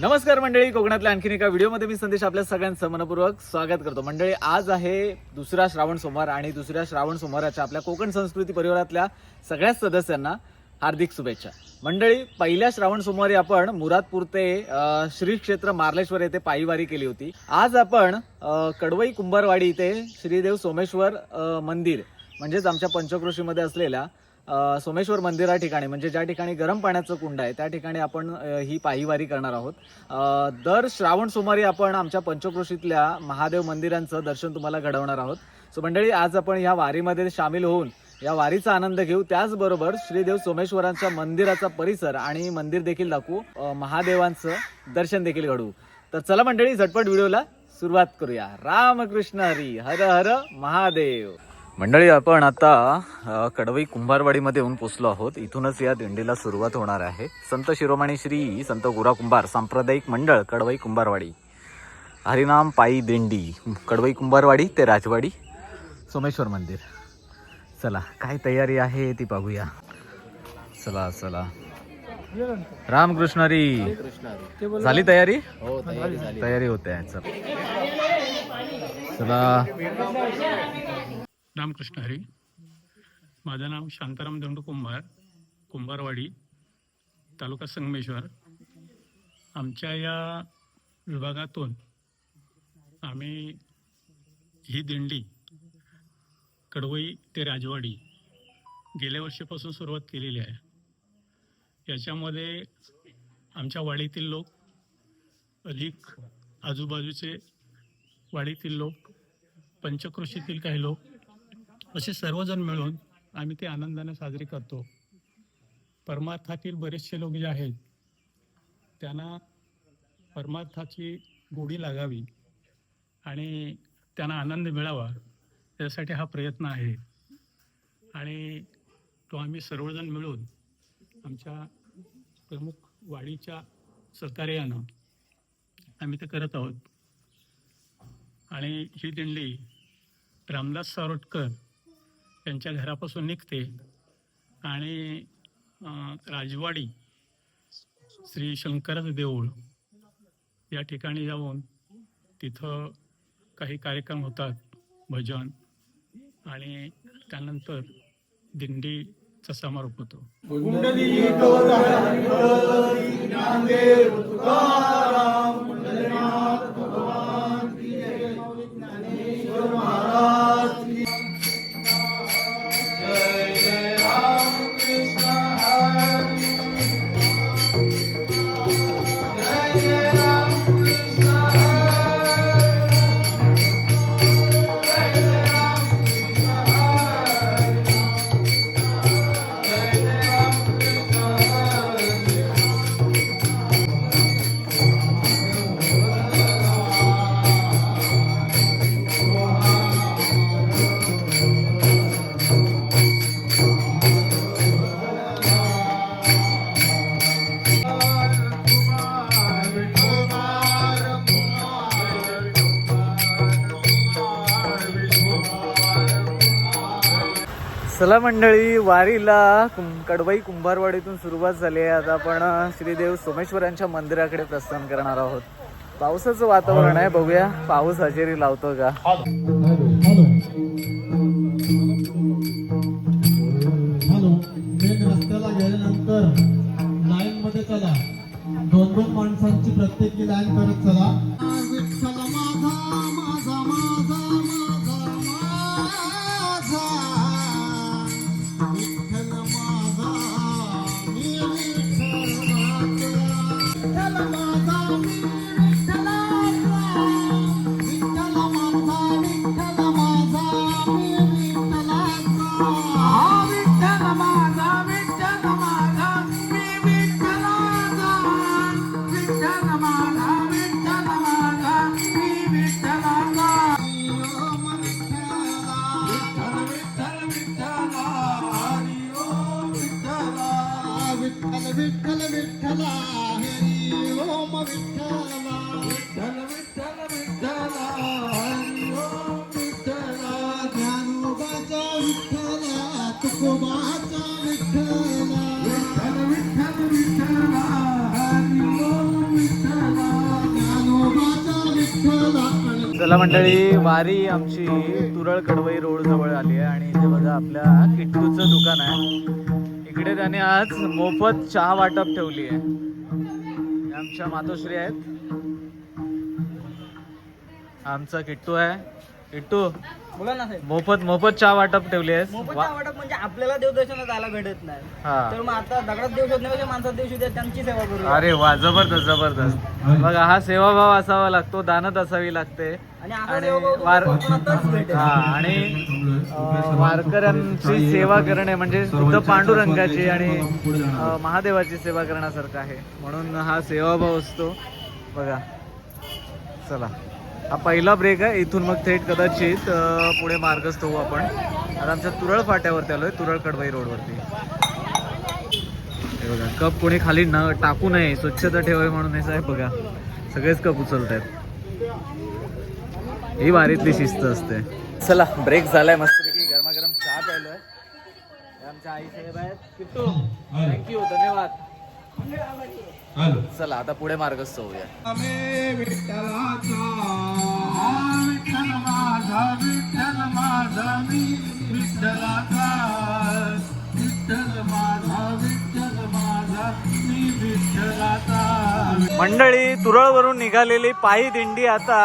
नमस्कार मंडळी कोकणातल्या आणखीन एका व्हिडिओमध्ये मी संदेश आपल्या सगळ्यांचं मनपूर्वक स्वागत करतो. मंडळी आज आहे दुसरा श्रावण सोमवार आणि दुसऱ्या श्रावण सोमवाराच्या आपल्या कोकण संस्कृती परिवारातल्या सगळ्याच सदस्यांना हार्दिक शुभेच्छा. मंडळी पहिल्या श्रावण सोमवारी आपण मुरादपूर ते श्री क्षेत्र मार्लेश्वर येथे पायीवारी केली होती. आज आपण कडवई कुंभारवाडी इथे श्रीदेव सोमेश्वर मंदिर म्हणजेच आमच्या पंचक्रोशीमध्ये असलेल्या सोमेश्वर मंदिरा ठिकाणी म्हणजे ज्या ठिकाणी गरम पाण्याचं कुंड आहे त्या ठिकाणी आपण ही पायीवारी करणार आहोत. दर श्रावण सोमवारी आपण आमच्या पंचक्रोशीतल्या महादेव मंदिरांचं दर्शन तुम्हाला घडवणार आहोत. सो मंडळी आज आपण या वारीमध्ये सामील होऊन या वारीचा आनंद घेऊ. त्याचबरोबर श्रीदेव सोमेश्वरांच्या मंदिराचा परिसर आणि मंदिर देखील दाखवू महादेवांचं दर्शन देखील घडवू. तर चला मंडळी झटपट व्हिडिओला सुरुवात करूया. रामकृष्ण हरी हर हर महादेव. मंडळी आपण आता कडवई कुंभारवाडीमध्ये येऊन पोचलो आहोत. इथूनच या दिंडीला सुरुवात होणार आहे. संत शिरोमणी श्री संत गुरा कुंभार सांप्रदायिक मंडळ कडवई कुंभारवाडी. हरिनाम पायी दिंडी कडवई कुंभारवाडी ते राजवाडी. सोमेश्वर मंदिर. चला काय तयारी आहे ती पाहूया. चला चला. रामकृष्ण हरी झाली तयारी? हो तयारी होते चला. रामकृष्ण हरी. माझं नाव शांताराम दंडू कुंभार कुंभारवाडी तालुका संगमेश्वर. आमच्या या विभागातून आम्ही ही दिंडी कडवई ते राजवाडी गेल्या वर्षीपासून सुरुवात केलेली आहे. याच्यामध्ये आमच्या वाडीतील लोक अधिक आजूबाजूचे वाडीतील लोक पंचक्रोशीतील काही लोक असे सर्वजण मिळून आम्ही ते आनंदाने साजरे करतो. परमार्थातील बरेचसे लोक जे आहेत त्यांना परमार्थाची गोडी लागावी आणि त्यांना आनंद मिळावा यासाठी हा प्रयत्न आहे. आणि तो आम्ही सर्वजण मिळून आमच्या प्रमुख वाडीच्या सहकार्यानं आम्ही ते करत आहोत. आणि ही दिंडी रामदास सारोटकर त्यांच्या घरापासून निघते. आणि राजवाडी श्री शंकराचं देऊळ या ठिकाणी जाऊन तिथं काही कार्यक्रम होतात भजन. आणि त्यानंतर दिंडीचा समारोप होतो. चला मंडळी वारीला कुं- कडवई कुंभारवाडीतून सुरुवात झाली आहे. आता आपण श्रीदेव सोमेश्वरांच्या मंदिराकडे प्रस्थान करणार आहोत. पावसाचं वातावरण आहे बघूया. पाऊस हजेरी लावतो का? रस्त्याला गेल्यानंतर लाईन मध्ये चला. दोन दोन माणसांची प्रत्येकी लाईन करत चला. चला मंडळी वारी आमची तुरळ कडवई रोड जवळ आली आहे आणि इथे बघा आपल्या किट्टूचं दुकान आहे. इकडे त्याने आज मोफत चहा वाटप ठेवली आहे. आमच्या मातोश्री आहेत. आमचा किट्टू आहे. किट्टू बोला ना साहेब. मोफत मोफत चहा वाटप ठेवली आहे मोफत वाटप म्हणजे आपल्याला देवदर्शनात जायला भेटत नाही. हा. तर मग आता दगडात देव शोधण्यापेक्षा माणसात देव शोधूया त्यांची सेवा करू अरे वा जबरदस्त जबरदस्त. बघा हा सेवाभाव असावा लागतो दानत असावी लागते. आणि असा आणि सेवाभाव वार- तुम्हाला कोकणातच भेटेल. हा आणि अं, वारकऱ्यांची सेवा करणे म्हणजे शुद्ध पांडुरंगाची आणि अं, महादेवाची सेवा करण्यासारखं आहे. म्हणून हा सेवाभाव असतो. बघा. चला. हा पहिला ब्रेक आहे. इथून मग थेट कदाचित पुढे मार्गस्थ होऊ आपण. आता आमच्या तुरळ फाट्यावरती आलोय तुरळ कडवाई रोडवरती हे बघा कप कोणी खाली न टाकू नये स्वच्छता ठेवावी म्हणून हे साहेब बघा. सगळेच कप उचलत आहेत ही वारीतली शिस्त असते. चला ब्रेक झालाय मस्तपैकी. गरमागरम चहा प्यायलोय. हे आमच्या आई साहेब आहेत. थँक्यू धन्यवाद. चला आता पुढे मार्गस्थ होऊया. मंडळी तुरळवरून निघालेली पायी दिंडी आता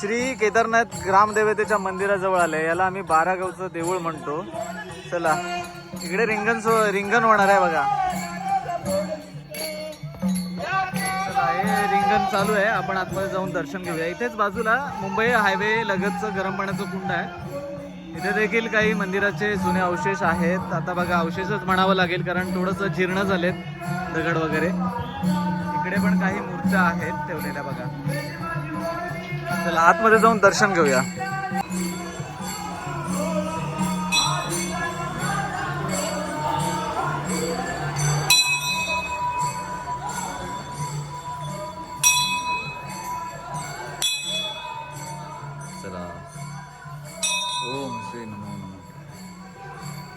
श्री केदारनाथ ग्रामदेवतेच्या मंदिराजवळ आले. याला आम्ही बारागावचं देऊळ म्हणतो. चला इकडे रिंगण सो रिंगण होणार आहे बघा. रिंगण चालू आहे. आपण आतमध्ये जाऊन दर्शन घेऊया. इथेच बाजूला मुंबई हायवे लगतचं गरम पाण्याचं कुंड आहे. इथे देखील काही मंदिराचे जुने अवशेष आहेत. आता बघा अवशेषच म्हणावं लागेल कारण थोडंसं जीर्ण झालेत दगड वगैरे. इकडे पण काही मूर्त्या आहेत ठेवलेल्या बघा. चला आतमध्ये जाऊन दर्शन घेऊया.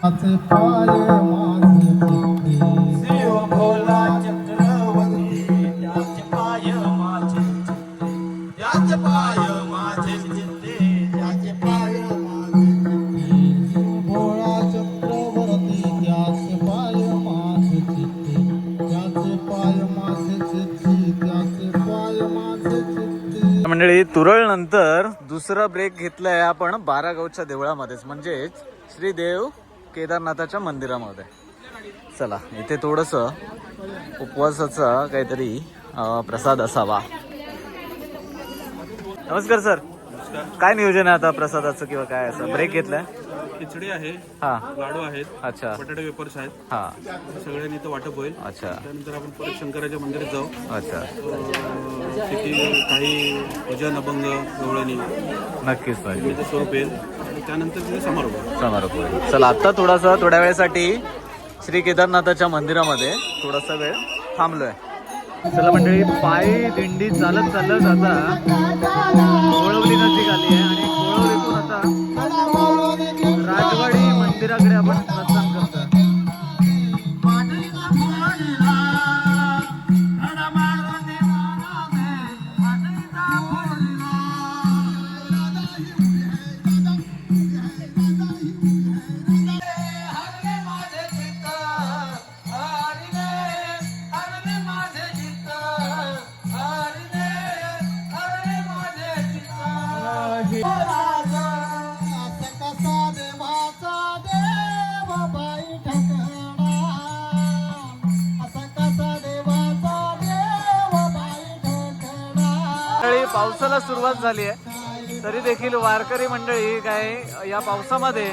पाय माझे चित्ते देव भोला चक्रवर्ती त्याचे पाय माझे चित्ते. त्याचे पाय माझे चित्ते त्याचे पाय माझे चित्ते. देव भोळा चक्रवर्ती त्याचे पाय माझे चित्ते. त्याचे पाय माझे चित्ते त्याचे पाय माझे चित्ते. मंडळी तुरळ नंतर दुसरा ब्रेक घेतलाय आपण बारागावच्या देवळामध्येच. म्हणजेच श्री देव केदारनाथाच्या मंदिरामध्ये. चला इथे थोडस उपवासाचा काहीतरी प्रसाद असावा. नमस्कार सर. काय नियोजन आहे आता प्रसादाचं किंवा काय असं? ब्रेक घेतलाय? खिचडी आहे हा. लाडू आहेत अच्छा. बटाटे वेपर्स आहेत. हा. सगळ्यांनी इथं वाटप होईल. अच्छा. त्यानंतर आपण परत शंकराच्या मंदिरात जाऊ. अच्छा. तिथे काही भजन अभंग गवळणी. नक्कीच स्वरूप येईल. त्यानंतर तिथे समारोप समारोप होईल. चला आता थोडासा थोड्या वेळेसाठी श्री केदारनाथाच्या मंदिरामध्ये थोडासा वेळ थांबलोय. चला मंडळी पायी दिंडी चालत चालत आता कोळवली नजीक पावसाला सुरुवात झाली आहे. तरी देखील वारकरी मंडळी काय या पावसामध्ये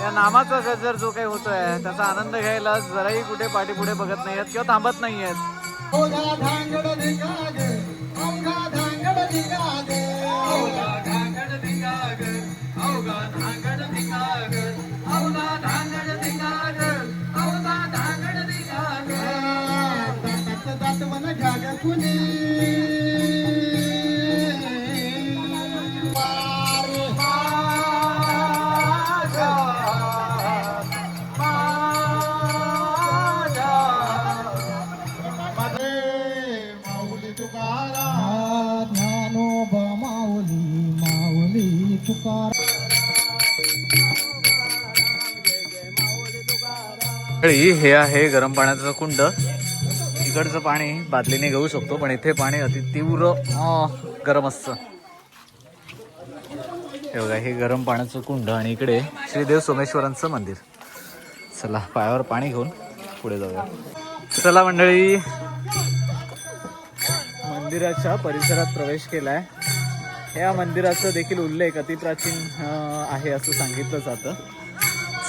या नामाचा गजर जो काही होतोय त्याचा आनंद घ्यायला जराही कुठे पाठीपुढे बघत नाही आहेत किंवा थांबत नाही आहेत. हे आहे गरम पाण्याचं कुंड. इकडचं पाणी बादलीने घेऊ शकतो पण इथे पाणी अति तीव्र गरम असतं. हे बघा हे गरम पाण्याचं कुंड आणि इकडे श्रीदेव सोमेश्वरांचं मंदिर. चला पायावर पाणी घेऊन पुढे जाऊया. चला मंडळी मंदिराच्या परिसरात प्रवेश केलाय. या मंदिराचा देखील उल्लेख अतिप्राचीन आहे असं सांगितलं जातं.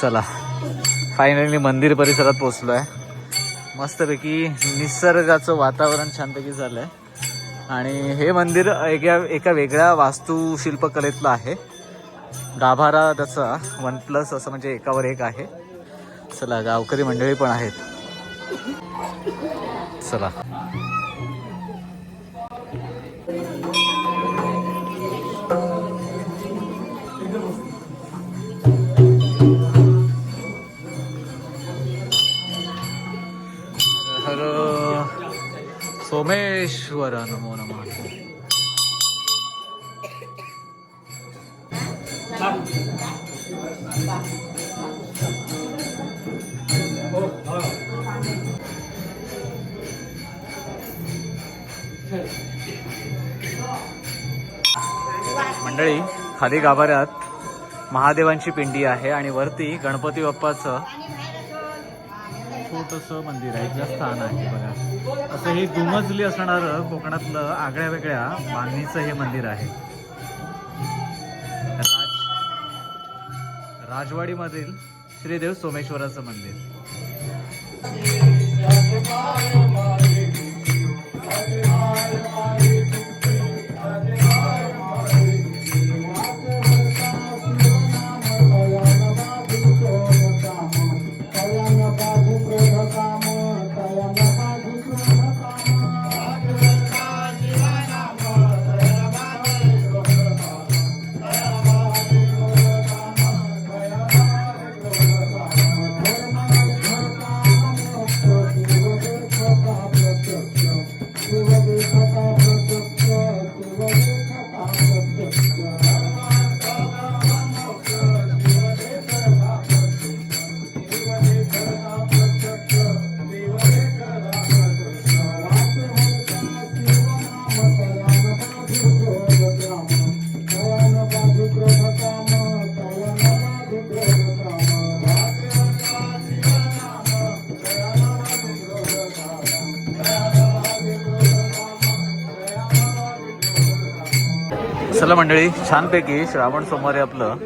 चला. फायनली मंदिर परिसरात पोचलो आहे मस्तपैकी निसर्गाचं वातावरण छानपैकी झालं आहे आणि हे मंदिर एका एका वेगळ्या वास्तुशिल्पकलेतलं आहे. गाभारा त्याचा वन प्लस असं म्हणजे एकावर एक आहे. चला गावकरी मंडळी पण आहेत. चला. सोमेश्वर नमो नमः मंडळी खाली गाभाऱ्यात महादेवांची पिंडी आहे आणि वरती गणपती बाप्पाचं छोटंसं मंदिर आहे जे स्थान आहे बघा. असं हे दुमजली असणारं कोकणातलं आगळ्या वेगळ्या बांधणीचं हे मंदिर आहे. राज राजवाडीमधील श्रीदेव सोमेश्वराचं मंदिर. मंडळी छानपैकी श्रावण सोमवारी आपलं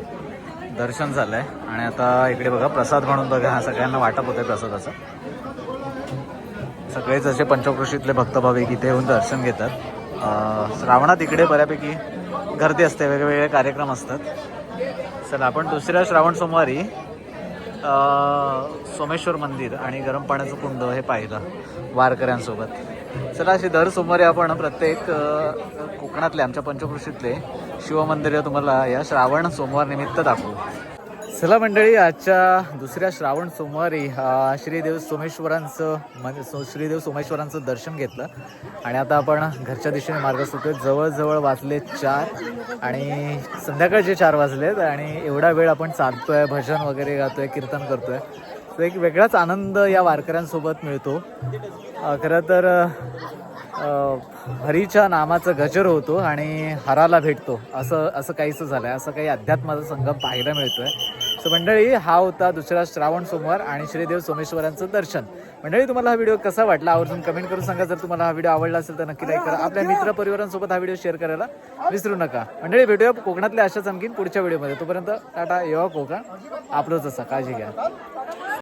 दर्शन झालंय. आणि आता इकडे बघा प्रसाद म्हणून बघा हा सगळ्यांना वाटप होतंय प्रसादाचं. सगळेच असे पंचकृषीतले भक्तभाविक इथे येऊन दर्शन घेतात. श्रावणात इकडे बऱ्यापैकी गर्दी असते वेगवेगळे कार्यक्रम असतात. चला आपण दुसऱ्या श्रावण सोमवारी सोमेश्वर मंदिर आणि गरम पाण्याचं कुंड हे पाहिलं वारकऱ्यांसोबत. चला अशी दर सोमवारी आपण प्रत्येक कोकणातले आमच्या पंचकृषीतले शिवमंदिर तुम्हाला या श्रावण सोमवार निमित्त दाखवू. चला मंडळी आजच्या दुसऱ्या श्रावण सोमवारी श्रीदेव सोमेश्वरांचं म्हणजे सो श्रीदेव सोमेश्वरांचं दर्शन घेतलं. आणि आता आपण घरच्या दिशेने मार्ग सुटतो जवळजवळ वाजले चार आणि संध्याकाळचे चार वाजलेत आणि एवढा वेळ आपण चालतोय भजन वगैरे गातोय कीर्तन करतोय. तो एक वेगळाच आनंद या वारकऱ्यांसोबत मिळतो. खरं तर हरीच्या नामाचं गजर होतो आणि हराला भेटतो. असं असं काहीसं झालं आहे असं काही अध्यात्माचा संगम पाहायला मिळतो आहे सो मंडळी हा होता दुसरा श्रावण सोमवार आणि श्रीदेव सोमेश्वरांचं दर्शन. मंडळी तुम्हाला हा व्हिडिओ कसा वाटला? आवर्जून कमेंट करून सांगा. जर तुम्हाला हा व्हिडिओ आवडला असेल तर नक्की लाईक करा. आपल्या मित्र परिवारांसोबत हा व्हिडिओ शेअर करायला विसरू नका. मंडळी भेटूया कोकणातल्या अशाच आणखीन पुढच्या व्हिडिओमध्ये. तोपर्यंत टाटा येवा कोकण. आपलंच असा. काळजी घ्या.